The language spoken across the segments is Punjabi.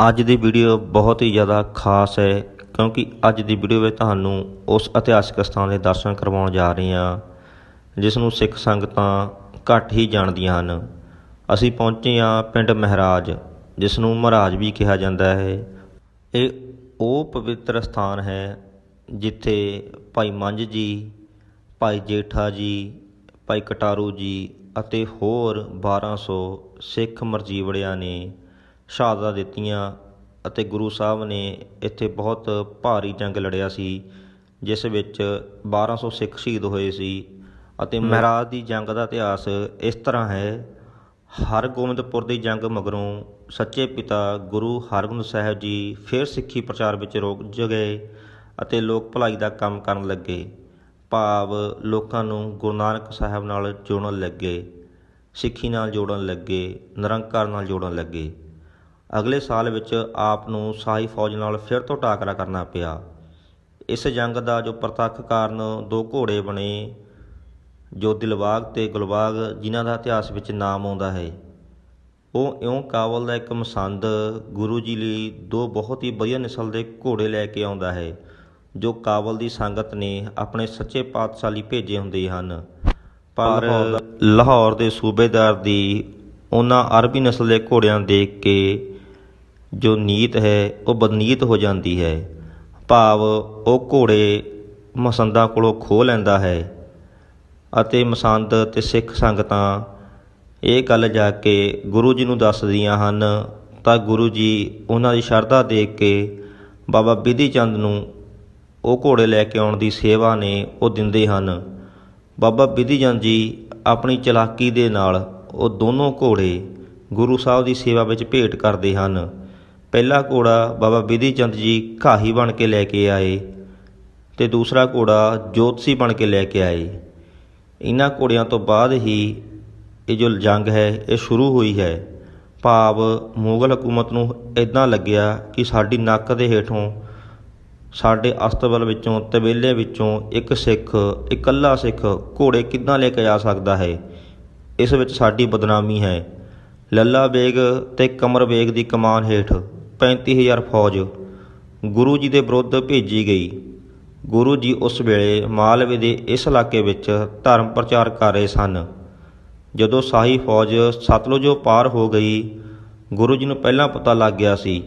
ਅੱਜ ਦੀ ਵੀਡੀਓ ਬਹੁਤ ਹੀ ਜ਼ਿਆਦਾ ਖਾਸ ਹੈ, ਕਿਉਂਕਿ ਅੱਜ ਦੀ ਵੀਡੀਓ ਵਿੱਚ ਤੁਹਾਨੂੰ ਉਸ ਇਤਿਹਾਸਕ ਸਥਾਨ ਦੇ ਦਰਸ਼ਨ ਕਰਵਾਉਣ ਜਾ ਰਹੇ ਹਾਂ, ਜਿਸ ਨੂੰ ਸਿੱਖ ਸੰਗਤਾਂ ਘੱਟ ਹੀ ਜਾਣਦੀਆਂ ਹਨ। ਅਸੀਂ ਪਹੁੰਚੇ ਹਾਂ ਪਿੰਡ ਮਹਾਰਾਜ, ਜਿਸ ਨੂੰ ਮਹਾਰਾਜ ਵੀ ਕਿਹਾ ਜਾਂਦਾ ਹੈ। ਇਹ ਉਹ ਪਵਿੱਤਰ ਸਥਾਨ ਹੈ, ਜਿੱਥੇ ਭਾਈ ਮੰਝ ਜੀ, ਭਾਈ ਜੇਠਾ ਜੀ, ਭਾਈ ਕਟਾਰੂ ਜੀ ਅਤੇ ਹੋਰ 1200 ਸਿੱਖ ਮਰਜੀਵੜਿਆਂ ਨੇ ਸ਼ਹਾਦਤਾਂ ਦਿੱਤੀਆਂ ਅਤੇ ਗੁਰੂ ਸਾਹਿਬ ਨੇ ਇੱਥੇ ਬਹੁਤ ਭਾਰੀ ਜੰਗ ਲੜਿਆ ਸੀ ਜਿਸ ਵਿੱਚ 1200 ਸਿੱਖ ਸ਼ਹੀਦ ਹੋਏ ਸੀ ਅਤੇ ਮਹਾਰਾਜ ਦੀ ਜੰਗ ਦਾ ਇਤਿਹਾਸ ਇਸ ਤਰ੍ਹਾਂ ਹੈ ਹਰਗੋਬਿੰਦਪੁਰ ਦੀ ਜੰਗ ਮਗਰੋਂ ਸੱਚੇ ਪਿਤਾ ਗੁਰੂ ਹਰਗੋਬਿੰਦ ਸਾਹਿਬ ਜੀ ਫਿਰ ਸਿੱਖੀ ਪ੍ਰਚਾਰ ਵਿੱਚ ਰੁੱਝ ਗਏ ਅਤੇ ਲੋਕ ਭਲਾਈ ਦਾ ਕੰਮ ਕਰਨ ਲੱਗੇ ਭਾਵ ਲੋਕਾਂ ਨੂੰ ਗੁਰੂ ਨਾਨਕ ਸਾਹਿਬ ਨਾਲ ਜੋੜਨ ਲੱਗੇ ਸਿੱਖੀ ਨਾਲ ਜੋੜਨ ਲੱਗੇ ਨਿਰੰਕਾਰ ਨਾਲ ਜੋੜਨ ਲੱਗੇ। ਅਗਲੇ ਸਾਲ ਵਿੱਚ ਆਪ ਨੂੰ ਸਾਈ ਫੌਜ ਨਾਲ ਫਿਰ ਤੋਂ ਟਾਕਰਾ ਕਰਨਾ ਪਿਆ। ਇਸ ਜੰਗ ਦਾ ਜੋ ਪ੍ਰਤੱਖ ਕਾਰਨ ਦੋ ਘੋੜੇ ਬਣੇ ਜੋ ਦਿਲਬਾਗ ਤੇ ਗੁਲਬਾਗ ਜਿਨ੍ਹਾਂ ਦਾ ਇਤਿਹਾਸ ਵਿੱਚ ਨਾਮ ਆਉਂਦਾ ਹੈ। ਉਹ ਇਉਂ ਕਾਬਲ ਦਾ ਇੱਕ ਮਸੰਦ ਗੁਰੂ ਜੀ ਲਈ ਦੋ ਬਹੁਤ ਹੀ ਵਧੀਆ ਨਸਲ ਦੇ ਘੋੜੇ ਲੈ ਕੇ ਆਉਂਦਾ ਹੈ ਜੋ ਕਾਬਲ ਦੀ ਸੰਗਤ ਨੇ ਆਪਣੇ ਸੱਚੇ ਪਾਤਸ਼ਾਹ ਲਈ ਭੇਜੇ ਹੁੰਦੇ ਹਨ। ਪਰ ਲਾਹੌਰ ਦੇ ਸੂਬੇਦਾਰ ਦੀ ਉਹਨਾਂ ਅਰਬੀ ਨਸਲ ਦੇ ਘੋੜਿਆਂ ਦੇਖ ਕੇ ਜੋ ਨੀਤ ਹੈ, ਉਹ ਬਦਨੀਤ ਹੋ ਜਾਂਦੀ ਹੈ। ਭਾਵ ਉਹ ਘੋੜੇ ਮਸੰਦਾਂ ਕੋਲੋਂ ਖੋਹ ਲੈਂਦਾ ਹੈ ਅਤੇ ਮਸੰਦ ਤੇ ਸਿੱਖ ਸੰਗਤਾਂ ਇਹ ਗੱਲ ਜਾ ਕੇ ਗੁਰੂ ਜੀ ਨੂੰ ਦੱਸਦੀਆਂ ਹਨ, ਤਾਂ ਗੁਰੂ ਜੀ ਉਹਨਾਂ ਦੀ ਸ਼ਰਧਾ ਦੇਖ ਕੇ ਬਾਬਾ ਬਿਧੀ ਚੰਦ ਨੂੰ ਉਹ ਘੋੜੇ ਲੈ ਕੇ ਆਉਣ ਦੀ ਸੇਵਾ ਨੇ ਉਹ ਦਿੰਦੇ ਹਨ। ਬਾਬਾ ਬਿਧੀ ਚੰਦ ਜੀ ਆਪਣੀ ਚਲਾਕੀ ਦੇ ਨਾਲ ਉਹ ਦੋਨੋਂ ਘੋੜੇ ਗੁਰੂ ਸਾਹਿਬ ਦੀ ਸੇਵਾ ਵਿੱਚ ਭੇਟ ਕਰਦੇ ਹਨ। ਪਹਿਲਾ ਘੋੜਾ ਬਾਬਾ ਬਿਧੀ ਚੰਦ ਜੀ ਘਾਹੀ ਬਣ ਕੇ ਲੈ ਕੇ ਆਏ ਤੇ ਦੂਸਰਾ ਘੋੜਾ ਜੋਤਸੀ ਬਣ ਕੇ ਲੈ ਕੇ ਆਏ। ਇਹਨਾਂ ਘੋੜਿਆਂ ਤੋਂ ਬਾਅਦ ਹੀ ਇਹ ਜੋ ਜੰਗ ਹੈ, ਇਹ ਸ਼ੁਰੂ ਹੋਈ ਹੈ। ਭਾਵ ਮੁਗਲ ਹਕੂਮਤ ਨੂੰ ਇਦਾਂ ਲੱਗਿਆ ਕਿ ਸਾਡੀ ਨੱਕ ਦੇ ਹੇਠੋਂ ਸਾਡੇ ਅਸਤਬਲ ਵਿੱਚੋਂ ਤਬੇਲੇ ਵਿੱਚੋਂ ਇੱਕ ਸਿੱਖ, ਇਕੱਲਾ ਸਿੱਖ ਘੋੜੇ ਕਿੱਦਾਂ ਲੈ ਕੇ ਆ ਸਕਦਾ ਹੈ? ਇਸ ਵਿੱਚ ਸਾਡੀ ਬਦਨਾਮੀ ਹੈ। ਲੱਲਾ ਬੇਗ ਤੇ ਕਮਰ ਬੇਗ ਦੀ ਕਮਾਨ ਹੇਠ 35000 ਫੌਜ। ਗੁਰੂ ਜੀ ਦੇ ਵਿਰੁੱਧ ਭੇਜੀ ਗਈ। ਗੁਰੂ ਜੀ ਉਸ ਵੇਲੇ ਮਾਲਵੇ ਦੇ ਇਸ ਇਲਾਕੇ ਵਿੱਚ ਧਰਮ ਪ੍ਰਚਾਰ ਕਰ ਰਹੇ ਸਨ। ਜਦੋਂ ਸਾਹੀ ਫੌਜ ਸਤਲੁਜੋਂ ਪਾਰ ਹੋ ਗਈ, ਗੁਰੂ ਜੀ ਨੂੰ ਪਹਿਲਾਂ ਪਤਾ ਲੱਗ ਗਿਆ ਸੀ,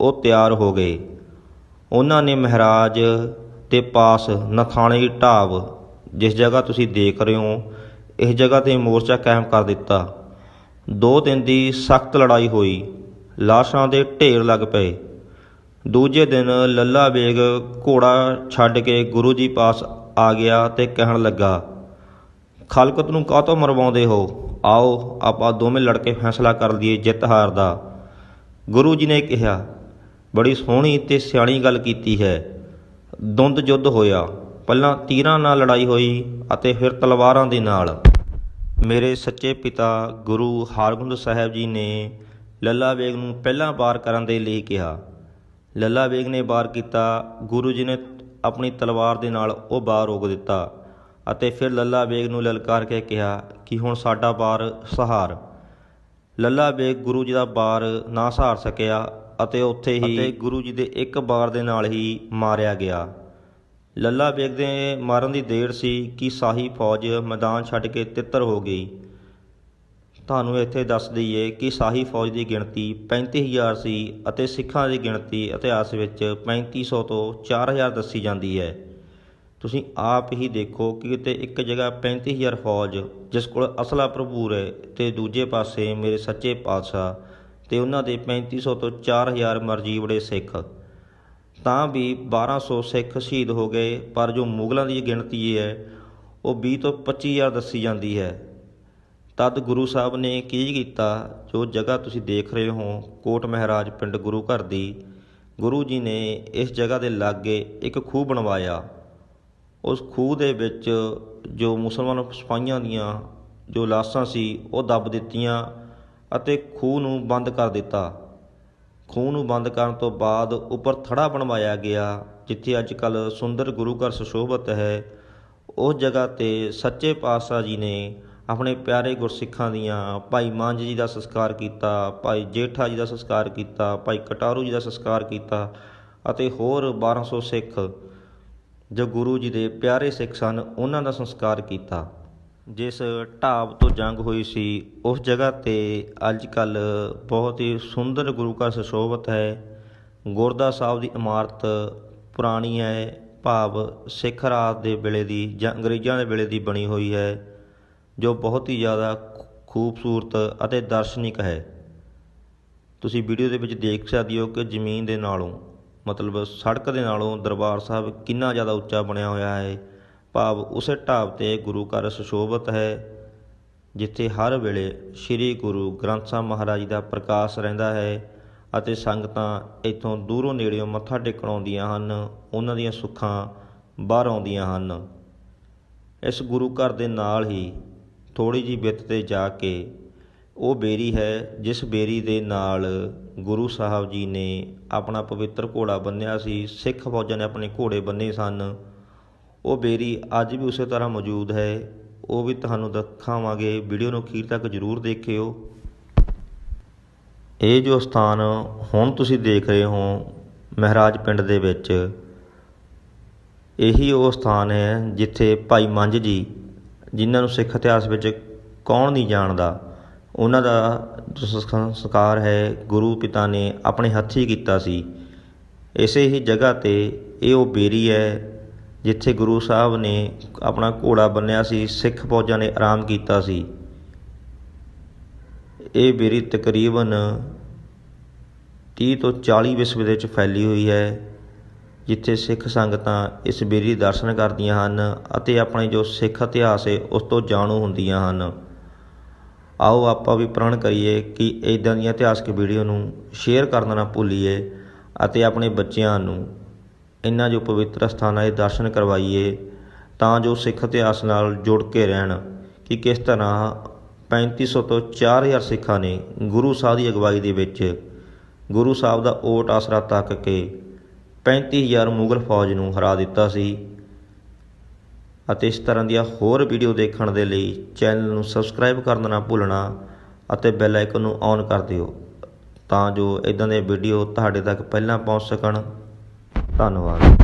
ਉਹ ਤਿਆਰ ਹੋ ਗਏ। ਉਹਨਾਂ ਨੇ ਮਹਾਰਾਜ ਦੇ ਪਾਸ ਨਥਾਣੇ ਢਾਬ, ਜਿਸ ਜਗ੍ਹਾ ਤੁਸੀਂ ਦੇਖ ਰਹੇ ਹੋ, ਇਸ ਜਗ੍ਹਾ ਤੇ ਮੋਰਚਾ ਕਾਇਮ ਕਰ ਦਿੱਤਾ। ਦੋ ਦਿਨ ਦੀ ਸਖਤ ਲੜਾਈ ਹੋਈ। ਲਾਸ਼ਾਂ ਦੇ ਢੇਰ ਲੱਗ ਪਏ। ਦੂਜੇ ਦਿਨ ਲੱਲਾ ਬੇਗ ਘੋੜਾ ਛੱਡ ਕੇ ਗੁਰੂ ਜੀ ਪਾਸ ਆ ਗਿਆ ਤੇ ਕਹਿਣ ਲੱਗਾ, ਖਲਕਤ ਨੂੰ ਕਾਹਤੋਂ ਮਰਵਾਉਂਦੇ ਹੋ? ਆਓ, ਆਪਾਂ ਦੋਵੇਂ ਲੜ ਕੇ ਫੈਸਲਾ ਕਰ ਲਈਏ ਜਿੱਤ ਹਾਰ ਦਾ। ਗੁਰੂ ਜੀ ਨੇ ਕਿਹਾ, ਬੜੀ ਸੋਹਣੀ ਤੇ ਸਿਆਣੀ ਗੱਲ ਕੀਤੀ ਹੈ। ਦੁੰਦ ਯੁੱਧ ਹੋਇਆ, ਪਹਿਲਾਂ ਤੀਰਾਂ ਨਾਲ ਲੜਾਈ ਹੋਈ ਅਤੇ ਫਿਰ ਤਲਵਾਰਾਂ ਦੇ ਨਾਲ। ਮੇਰੇ ਸੱਚੇ ਪਿਤਾ ਗੁਰੂ ਹਰਗੋਬਿੰਦ ਸਾਹਿਬ ਜੀ ਨੇ ਲੱਲਾ ਬੇਗ ਨੂੰ ਪਹਿਲਾਂ ਵਾਰ ਕਰਨ ਦੇ ਲਈ ਕਿਹਾ। ਲੱਲਾ ਬੇਗ ਨੇ ਵਾਰ ਕੀਤਾ ਗੁਰੂ ਜੀ ਨੇ ਆਪਣੀ ਤਲਵਾਰ ਦੇ ਨਾਲ ਉਹ ਵਾਰ ਰੋਕ ਦਿੱਤਾ ਅਤੇ ਫਿਰ ਲੱਲਾ ਬੇਗ ਨੂੰ ਲਲਕਾਰ ਕੇ ਕਿਹਾ ਕਿ ਹੁਣ ਸਾਡਾ ਵਾਰ ਸਹਾਰ। ਲੱਲਾ ਬੇਗ ਗੁਰੂ ਜੀ ਦਾ ਵਾਰ ਨਾ ਸਹਾਰ ਸਕਿਆ ਅਤੇ ਉੱਥੇ ਹੀ ਅਤੇ ਗੁਰੂ ਜੀ ਦੇ ਇੱਕ ਵਾਰ ਦੇ ਨਾਲ ਹੀ ਮਾਰਿਆ ਗਿਆ। ਲੱਲਾ ਬੇਗ ਦੇ ਮਾਰਨ ਦੀ ਦੇਰ ਸੀ ਕਿ ਸਾਹੀ ਫੌਜ ਮੈਦਾਨ ਛੱਡ ਕੇ ਤਿੱਤਰ ਹੋ ਗਈ। ਤੁਹਾਨੂੰ ਇੱਥੇ ਦੱਸ ਦਈਏ ਕਿ ਸਾਹੀ ਫੌਜ ਦੀ ਗਿਣਤੀ 35000 ਸੀ ਅਤੇ ਸਿੱਖਾਂ ਦੀ ਗਿਣਤੀ ਇਤਿਹਾਸ ਵਿੱਚ 3500 ਤੋਂ 4000 ਦੱਸੀ ਜਾਂਦੀ ਹੈ। ਤੁਸੀਂ ਆਪ ਹੀ ਦੇਖੋ ਕਿ ਕਿਤੇ ਇੱਕ ਜਗ੍ਹਾ 35000 ਫੌਜ, ਜਿਸ ਕੋਲ ਅਸਲਾ ਭਰਪੂਰ ਹੈ, ਤੇ ਦੂਜੇ ਪਾਸੇ ਮੇਰੇ ਸੱਚੇ ਪਾਤਸ਼ਾਹ ਤੇ ਉਹਨਾਂ ਦੇ 3500 ਤੋਂ 4000 ਮਰਜੀਵੜੇ ਸਿੱਖ। ਤਾਂ ਵੀ 1200 ਸਿੱਖ ਸ਼ਹੀਦ ਹੋ ਗਏ, ਪਰ ਜੋ ਮੁਗਲਾਂ ਦੀ ਗਿਣਤੀ ਹੈ, ਉਹ 20 ਤੋਂ 25000 ਦੱਸੀ ਜਾਂਦੀ ਹੈ। ਤਦ ਗੁਰੂ ਸਾਹਿਬ ਨੇ ਕੀ ਕੀਤਾ? ਜੋ ਜਗ੍ਹਾ ਤੁਸੀਂ ਦੇਖ ਰਹੇ ਹੋ, ਕੋਟ ਮਹਾਰਾਜ ਪਿੰਡ ਗੁਰੂ ਘਰ ਦੀ, ਗੁਰੂ ਜੀ ਨੇ ਇਸ ਜਗ੍ਹਾ ਦੇ ਲਾਗੇ ਇੱਕ ਖੂਹ ਬਣਵਾਇਆ। ਉਸ ਖੂਹ ਦੇ ਵਿੱਚ ਜੋ ਮੁਸਲਮਾਨ ਸਿਪਾਹੀਆਂ ਦੀਆਂ ਜੋ ਲਾਸ਼ਾਂ ਸੀ, ਉਹ ਦੱਬ ਦਿੱਤੀਆਂ ਅਤੇ ਖੂਹ ਨੂੰ ਬੰਦ ਕਰ ਦਿੱਤਾ। ਖੂਹ ਨੂੰ ਬੰਦ ਕਰਨ ਤੋਂ ਬਾਅਦ ਉੱਪਰ ਥੜਾ ਬਣਵਾਇਆ ਗਿਆ, ਜਿੱਥੇ ਅੱਜ ਕੱਲ ਸੁੰਦਰ ਗੁਰੂ ਘਰ ਸੁਸ਼ੋਭਿਤ ਹੈ। ਉਸ ਜਗ੍ਹਾ ਤੇ ਸੱਚੇ ਪਾਤਸ਼ਾਹ ਜੀ ਨੇ ਆਪਣੇ ਪਿਆਰੇ ਗੁਰਸਿੱਖਾਂ ਦੀਆਂ, ਭਾਈ ਮੰਝ ਜੀ ਦਾ ਸੰਸਕਾਰ ਕੀਤਾ, ਭਾਈ ਜੇਠਾ ਜੀ ਦਾ ਸੰਸਕਾਰ ਕੀਤਾ, ਭਾਈ ਕਟਾਰੂ ਜੀ ਦਾ ਸੰਸਕਾਰ ਕੀਤਾ ਅਤੇ ਹੋਰ 1200 ਸਿੱਖ ਜੋ ਗੁਰੂ ਜੀ ਦੇ ਪਿਆਰੇ ਸਿੱਖ ਸਨ, ਉਹਨਾਂ ਦਾ ਸੰਸਕਾਰ ਕੀਤਾ। ਜਿਸ ਢਾਬ ਤੋਂ ਜੰਗ ਹੋਈ ਸੀ, ਉਸ ਜਗ੍ਹਾ ਤੇ ਅੱਜ ਕੱਲ ਬਹੁਤ ਹੀ ਸੁੰਦਰ ਗੁਰੂ ਘਰ ਸੁਸ਼ੋਭਿਤ ਹੈ। ਗੁਰਦਾ ਸਾਹਿਬ ਦੀ ਇਮਾਰਤ ਪੁਰਾਣੀ ਹੈ, ਭਾਵ ਸਿੱਖ ਰਾਜ ਦੇ ਵੇਲੇ ਦੀ ਜਾਂ ਅੰਗਰੇਜ਼ਾਂ ਦੇ ਵੇਲੇ ਦੀ ਬਣੀ ਹੋਈ ਹੈ। ਜੋ ਬਹੁਤ ਹੀ ਜ਼ਿਆਦਾ ਖੂਬਸੂਰਤ ਅਤੇ ਦਰਸ਼ਨਿਕ ਹੈ। ਤੁਸੀਂ ਵੀਡੀਓ ਦੇ ਵਿੱਚ ਦੇਖ ਸਕਦੇ ਹੋ ਕਿ ਜ਼ਮੀਨ ਦੇ ਨਾਲੋਂ, ਮਤਲਬ ਸੜਕ ਦੇ ਨਾਲੋਂ ਦਰਬਾਰ ਸਾਹਿਬ ਕਿੰਨਾ ਜ਼ਿਆਦਾ ਉੱਚਾ ਬਣਿਆ ਹੋਇਆ ਹੈ। ਭਾਵ ਉਸੇ ਢਾਬ ਤੇ ਗੁਰੂ ਘਰ ਸੁਸ਼ੋਭਿਤ ਹੈ, ਜਿੱਥੇ ਹਰ ਵੇਲੇ ਸ੍ਰੀ ਗੁਰੂ ਗ੍ਰੰਥ ਸਾਹਿਬ ਮਹਾਰਾਜ ਦਾ ਪ੍ਰਕਾਸ਼ ਰਹਿੰਦਾ ਹੈ ਅਤੇ ਸੰਗਤਾਂ ਇੱਥੋਂ ਦੂਰੋਂ ਨੇੜਿਓਂ ਮੱਥਾ ਟੇਕਣ ਆਉਂਦੀਆਂ ਹਨ, ਉਹਨਾਂ ਦੀਆਂ ਸੁੱਖਾਂ ਬਾਹਰ ਆਉਂਦੀਆਂ ਹਨ। ਇਸ ਗੁਰੂ ਘਰ ਦੇ ਨਾਲ ਹੀ ਥੋੜ੍ਹੀ ਜਿਹੀ ਵਿੱਤ ਤੇ ਜਾ ਕੇ ਉਹ ਬੇਰੀ ਹੈ, ਜਿਸ ਬੇਰੀ ਦੇ ਨਾਲ ਗੁਰੂ ਸਾਹਿਬ ਜੀ ਨੇ ਆਪਣਾ ਪਵਿੱਤਰ ਘੋੜਾ ਬੰਨ੍ਹਿਆ ਸੀ, ਸਿੱਖ ਫੌਜਾਂ ਨੇ ਆਪਣੇ ਘੋੜੇ ਬੰਨ੍ਹੇ ਸਨ। ਉਹ ਬੇਰੀ ਅੱਜ ਵੀ ਉਸੇ ਤਰ੍ਹਾਂ ਮੌਜੂਦ ਹੈ। ਉਹ ਵੀ ਤੁਹਾਨੂੰ ਦਿਖਾਵਾਂਗੇ। ਵੀਡੀਓ ਨੂੰ ਅਖੀਰ ਤੱਕ ਜ਼ਰੂਰ ਦੇਖਿਓ। ਇਹ ਜੋ ਸਥਾਨ ਹੁਣ ਤੁਸੀਂ ਦੇਖ ਰਹੇ ਹੋ ਮਹਾਰਾਜ ਪਿੰਡ ਦੇ ਵਿੱਚ, ਇਹੀ ਉਹ ਸਥਾਨ ਹੈ ਜਿੱਥੇ ਭਾਈ ਮੰਝ ਜੀ ਜਿਨ੍ਹਾਂ ਨੂੰ ਸਿੱਖ ਇਤਿਹਾਸ ਵਿੱਚ ਕੌਣ ਨਹੀਂ ਜਾਣਦਾ, ਉਹਨਾਂ ਦਾ ਸੰਸਕਾਰ ਹੈ, ਗੁਰੂ ਪਿਤਾ ਨੇ ਆਪਣੇ ਹੱਥੀਂ ਕੀਤਾ ਸੀ। ਇਸੇ ਹੀ ਜਗ੍ਹਾ ਤੇ ਇਹ ਉਹ ਬੇਰੀ ਹੈ, ਜਿੱਥੇ ਗੁਰੂ ਸਾਹਿਬ ਨੇ ਆਪਣਾ ਘੋੜਾ ਬੰਨਿਆ ਸੀ, ਸਿੱਖ ਫੌਜਾਂ ਨੇ ਆਰਾਮ ਕੀਤਾ ਸੀ। ਇਹ ਬੇਰੀ ਤਕਰੀਬਨ 30 ਤੋਂ 40 ਵਿਸਵੇ ਦੇ ਵਿੱਚ ਫੈਲੀ ਹੋਈ ਹੈ। ਜਿੱਥੇ ਸਿੱਖ ਸੰਗਤਾਂ ਇਸ ਬੇਰੀ ਦਰਸ਼ਨ ਕਰਦੀਆਂ ਹਨ ਅਤੇ ਆਪਣੇ ਜੋ ਸਿੱਖ ਇਤਿਹਾਸ ਹੈ, ਉਸ ਤੋਂ ਜਾਣੂ ਹੁੰਦੀਆਂ ਹਨ। ਆਓ ਆਪਾਂ ਵੀ ਪ੍ਰਣ ਕਰੀਏ ਕਿ ਇਦਾਂ ਦੀਆਂ ਇਤਿਹਾਸਕ ਵੀਡੀਓ ਨੂੰ ਸ਼ੇਅਰ ਕਰਨਾ ਨਾ ਭੁੱਲੀਏ ਅਤੇ ਆਪਣੇ ਬੱਚਿਆਂ ਨੂੰ ਇਹਨਾਂ ਜੋ ਪਵਿੱਤਰ ਸਥਾਨਾਂ ਦੇ ਦਰਸ਼ਨ ਕਰਵਾਈਏ, ਤਾਂ ਜੋ ਸਿੱਖ ਇਤਿਹਾਸ ਨਾਲ ਜੁੜ ਕੇ ਰਹਿਣ ਕਿ ਕਿਸ ਤਰ੍ਹਾਂ 3500 ਤੋਂ 4000 ਸਿੱਖਾਂ ਨੇ ਗੁਰੂ ਸਾਹਿਬ ਦੀ ਅਗਵਾਈ ਦੇ ਵਿੱਚ ਗੁਰੂ ਸਾਹਿਬ ਦਾ ਓਟ ਆਸਰਾ ਤੱਕ ਕੇ 35000 ਮੁਗਲ ਫੌਜ ਨੂੰ ਹਰਾ ਦਿੱਤਾ ਸੀ ਅਤੇ ਇਸ ਤਰ੍ਹਾਂ ਦੀਆਂ ਹੋਰ ਵੀਡੀਓ ਦੇਖਣ ਦੇ ਲਈ ਚੈਨਲ ਨੂੰ ਸਬਸਕ੍ਰਾਈਬ ਕਰਨਾ ਨਾ ਭੁੱਲਣਾ ਅਤੇ ਬੈਲ ਆਈਕਨ ਨੂੰ ਔਨ ਕਰ ਦਿਓ ਤਾਂ ਜੋ ਇਦਾਂ ਦੇ ਵੀਡੀਓ ਤੁਹਾਡੇ ਤੱਕ ਪਹਿਲਾਂ ਪਹੁੰਚ ਸਕਣ। ਧੰਨਵਾਦ।